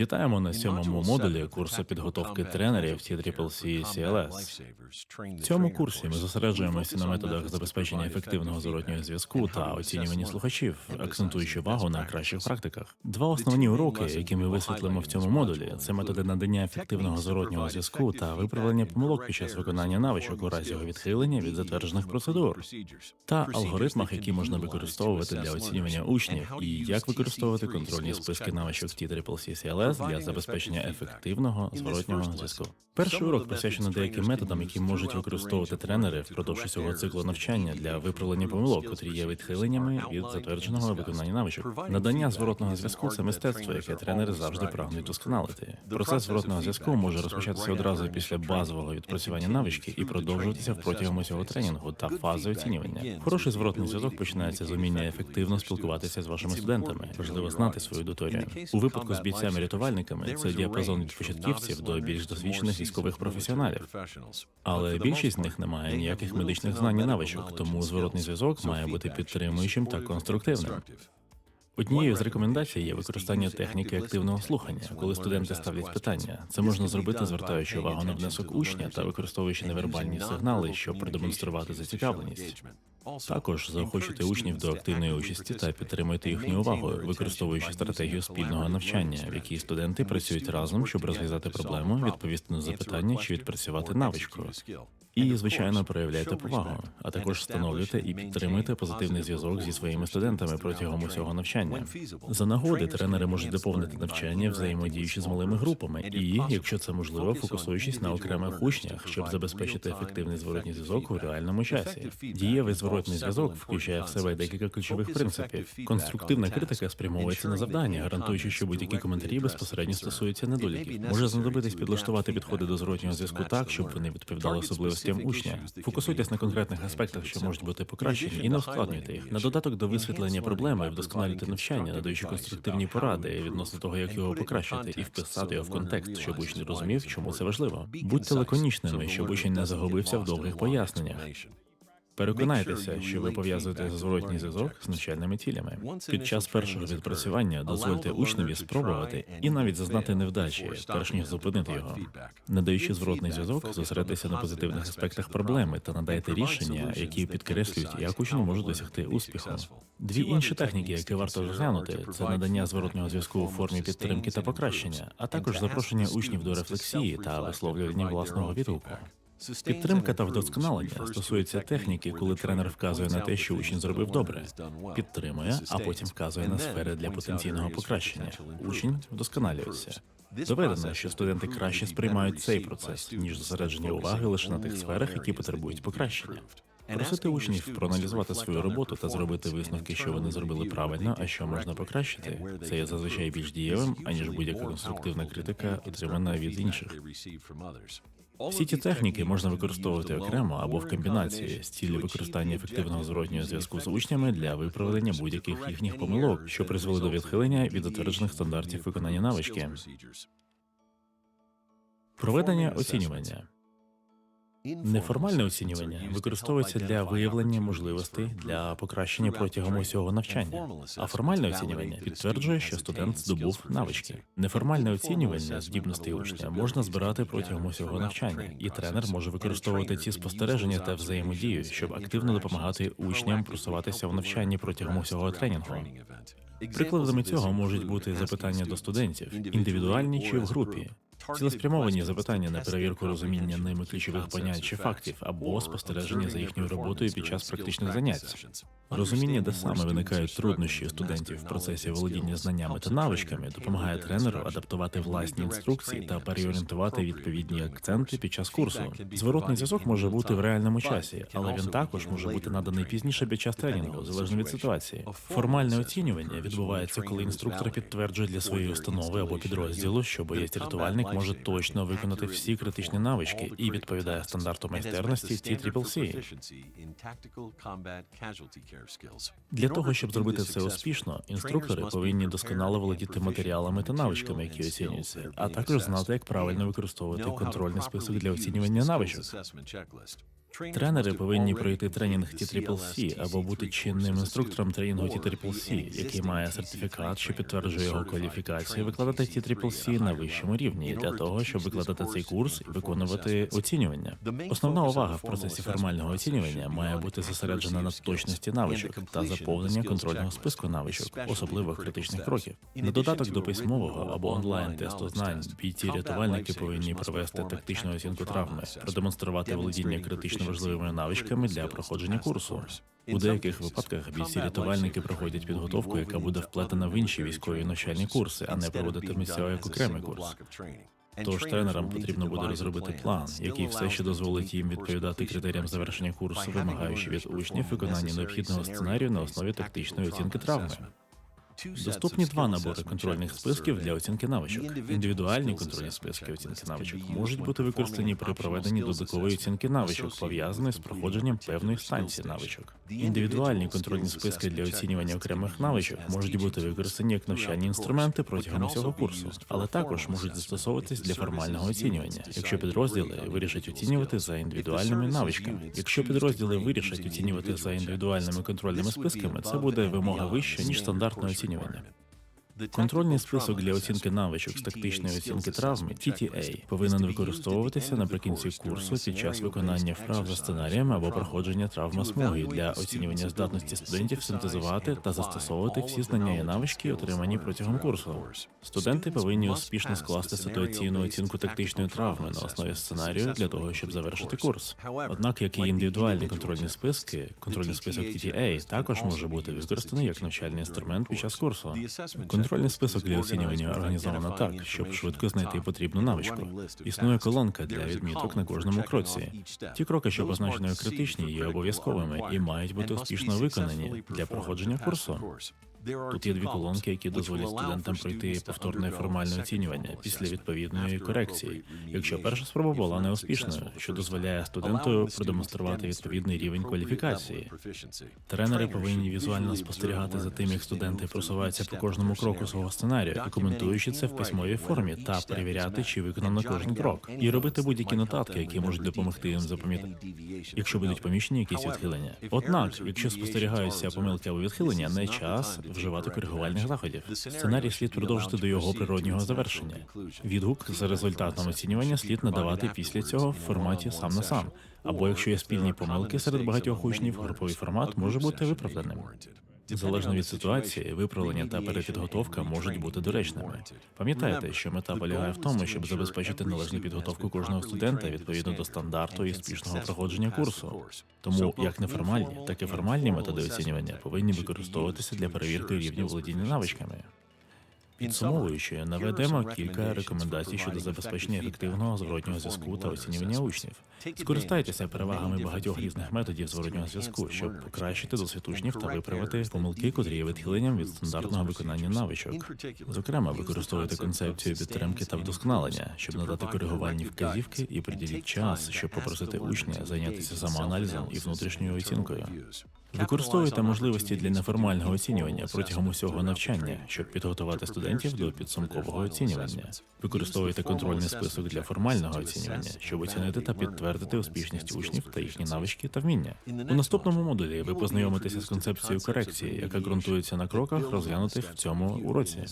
Вітаємо на сьомому модулі курсу підготовки тренерів TCCC CLS. В цьому курсі ми зосереджуємося на методах забезпечення ефективного зворотнього зв'язку та оцінювання слухачів, акцентуючи увагу на кращих практиках. Два основні уроки, які ми висвітлимо в цьому модулі, це методи надання ефективного зворотнього зв'язку та виправлення помилок під час виконання навичок у разі його відхилення від затверджених процедур, та алгоритмах, які можна використовувати для оцінювання учнів, і як використовувати контрольні списки навичок TCCC CLS для забезпечення ефективного зворотнього зв'язку. Перший урок присвячений деяким методам, які можуть використовувати тренери впродовж усього циклу навчання для виправлення помилок, котрі є відхиленнями від затвердженого виконання навичок. Надання зворотного зв'язку це мистецтво, яке тренери завжди прагнуть досконалити. Процес зворотного зв'язку може розпочатися одразу після базового відпрацювання навички і продовжуватися протягом усього тренінгу та фази оцінювання. Хороший зворотний зв'язок починається з уміння ефективно спілкуватися з вашими студентами. Важливо знати свою аудиторію. У випадку з бійцями-рятувальниками це діапазон від початківців до більш досвідчених військових професіоналів. Але більшість з них не має ніяких медичних знань і навичок, тому зворотний зв'язок має бути підтримуючим та конструктивним. Однією з рекомендацій є використання техніки активного слухання, коли студенти ставлять питання. Це можна зробити, звертаючи увагу на внесок учня та використовуючи невербальні сигнали, щоб продемонструвати зацікавленість. Також заохочуйте учнів до активної участі та підтримуйте їхню увагу, використовуючи стратегію спільного навчання, в якій студенти працюють разом, щоб розв'язати проблему, відповісти на запитання чи відпрацювати навичку. І, звичайно, проявляйте повагу, а також встановлюйте і підтримуйте позитивний зв'язок зі своїми студентами протягом усього навчання. За нагоди тренери можуть доповнити навчання, взаємодіючи з малими групами, і, якщо це можливо, фокусуючись на окремих учнях, щоб забезпечити ефективний зворотній зв'язок у реальному часі. Дієвий зворотний зв'язок включає в себе декілька ключових принципів. Конструктивна критика спрямовується на завдання, гарантуючи, що будь-які коментарі безпосередньо стосуються недоліків. Може знадобитись підлаштувати підходи до зворотнього зв'язку так, щоб вони відповідали особливостям учня. Фокусуйтесь на конкретних аспектах, що можуть бути покращені, і не ускладнюйте їх. На додаток до висвітлення проблеми вдосконалюйте навчання, надаючи конструктивні поради відносно того, як його покращити, і вписати його в контекст, щоб учень розумів, чому це важливо. Будьте лаконічними, щоб учень не загубився в довгих поясненнях. Переконайтеся, що ви пов'язуєте зворотній зв'язок з навчальними цілями. Під час першого відпрацювання дозвольте учневі спробувати і навіть зазнати невдачі, перш ніж зупинити його. Надаючи зворотний зв'язок, зосередьтеся на позитивних аспектах проблеми та надайте рішення, які підкреслюють, як учень може досягти успіху. Дві інші техніки, які варто розглянути, це надання зворотнього зв'язку у формі підтримки та покращення, а також запрошення учнів до рефлексії та висловлювання власного відгуку. Підтримка та вдосконалення стосується техніки, коли тренер вказує на те, що учень зробив добре, підтримує, а потім вказує на сфери для потенційного покращення. Учень вдосконалюється. Доведено, що студенти краще сприймають цей процес ніж зосередження уваги лише на тих сферах, які потребують покращення. Просити учнів проаналізувати свою роботу та зробити висновки, що вони зробили правильно, а що можна покращити. Це є зазвичай більш дієвим, аніж будь-яка конструктивна критика, отримана від інших. Всі ці техніки можна використовувати окремо або в комбінації з цілі використання ефективного зворотнього зв'язку з учнями для виправлення будь-яких їхніх помилок, що призвели до відхилення від затверджених стандартів виконання навички. Проведення оцінювання. Неформальне оцінювання використовується для виявлення можливостей для покращення протягом усього навчання, а формальне оцінювання підтверджує, що студент здобув навички. Неформальне оцінювання здібностей учня можна збирати протягом усього навчання, і тренер може використовувати ці спостереження та взаємодію, щоб активно допомагати учням просуватися в навчанні протягом усього тренінгу. Прикладами цього можуть бути запитання до студентів, індивідуальні чи в групі. Цілеспрямовані запитання на перевірку розуміння ними ключових понять чи фактів або спостереження за їхньою роботою під час практичних занять. Розуміння, де саме виникають труднощі студентів в процесі володіння знаннями та навичками, допомагає тренеру адаптувати власні інструкції та переорієнтувати відповідні акценти під час курсу. Зворотний зв'язок може бути в реальному часі, але він також може бути наданий пізніше під час тренінгу, залежно від ситуації. Формальне оцінювання відбувається, коли інструктор підтверджує для своєї установи або підрозділу, що боєць рятувальник може точно виконати всі критичні навички і відповідає стандарту майстерності TCCC. Для того щоб зробити це успішно, інструктори повинні досконало володіти матеріалами та навичками, які оцінюються, а також знати, як правильно використовувати контрольний список для оцінювання навичок. Тренери повинні пройти тренінг TCCC або бути чинним інструктором тренінгу TCCC, який має сертифікат, що підтверджує його кваліфікацію, викладати TCCC на вищому рівні для того, щоб викладати цей курс і виконувати оцінювання. Основна увага в процесі формального оцінювання має бути зосереджена на точності навичок та заповнення контрольного списку навичок, особливо критичних кроків. На додаток до письмового або онлайн тесту знань бійці рятувальники повинні провести тактичну оцінку травми, продемонструвати володіння критично важливими навичками для проходження курсу. У деяких випадках бійці рятувальники проходять підготовку, яка буде вплетена в інші військові навчальні курси, а не проводитиметься як окремий курс. Тож тренерам потрібно буде розробити план, який все ще дозволить їм відповідати критеріям завершення курсу, вимагаючи від учнів виконання необхідного сценарію на основі тактичної оцінки травми. Доступні два набори контрольних списків для оцінки навичок. Індивідуальні контрольні списки оцінки навичок можуть бути використані при проведенні додаткової оцінки навичок, пов'язаної з проходженням певної станції навичок. Індивідуальні контрольні списки для оцінювання окремих навичок можуть бути використані як навчальні інструменти протягом усього курсу, але також можуть застосовуватись для формального оцінювання, якщо підрозділи вирішать оцінювати за індивідуальними навичками. Якщо підрозділи вирішать оцінювати за індивідуальними контрольними списками, це буде вимога вища ніж стандартне оцінювання оценивания. Контрольний список для оцінки навичок з тактичної оцінки травми TTA повинен використовуватися наприкінці курсу під час виконання вправ за сценарієм або проходження травми смуги для оцінювання здатності студентів синтезувати та застосовувати всі знання і навички, отримані протягом курсу. Студенти повинні успішно скласти ситуаційну оцінку тактичної травми на основі сценарію для того, щоб завершити курс. Однак, як і індивідуальні контрольні списки, контрольний список TTA також може бути використаний як навчальний інструмент під час курсу. Контрольний список для оцінювання організовано так, щоб швидко знайти потрібну навичку. Існує колонка для відміток на кожному кроці. Ті кроки, що позначені критичні, є обов'язковими і мають бути успішно виконані для проходження курсу. Тут є дві колонки, які дозволять студентам пройти повторне формальне оцінювання після відповідної корекції, якщо перша спроба була неуспішною, що дозволяє студенту продемонструвати відповідний рівень кваліфікації. Тренери повинні візуально спостерігати за тим, як студенти просуваються по кожному кроку свого сценарію, і коментуючи це в письмовій формі та перевіряти, чи виконано кожен крок, і робити будь-які нотатки, які можуть допомогти їм запам'ятати, якщо будуть поміщені якісь відхилення. Однак, якщо спостерігаються помилки або відхилення, не час вживати коригувальних заходів. Сценарій слід продовжити до його природнього завершення. Відгук за результатом оцінювання слід надавати після цього в форматі сам на сам. Або якщо є спільні помилки серед багатьох учнів, груповий формат може бути виправданим. Залежно від ситуації, виправлення та перепідготовка можуть бути доречними. Пам'ятайте, що мета полягає в тому, щоб забезпечити належну підготовку кожного студента відповідно до стандарту і успішного проходження курсу. Тому як неформальні, так і формальні методи оцінювання повинні використовуватися для перевірки рівня володіння навичками. Підсумовуючи, наведемо кілька рекомендацій щодо забезпечення ефективного зворотнього зв'язку та оцінювання учнів. Скористайтеся перевагами багатьох різних методів зворотнього зв'язку, щоб покращити досвід учнів та виправити помилки, котрі є відхиленням від стандартного виконання навичок. Зокрема, використовуйте концепцію підтримки та вдосконалення, щоб надати коригувальні вказівки і приділіть час, щоб попросити учня зайнятися самоаналізом і внутрішньою оцінкою. Використовуйте можливості для неформального оцінювання протягом усього навчання, щоб підготувати студентів до підсумкового оцінювання. Використовуйте контрольний список для формального оцінювання, щоб оцінити та підтвердити успішність учнів та їхні навички та вміння. У наступному модулі ви познайомитеся з концепцією корекції, яка ґрунтується на кроках, розглянутих в цьому уроці.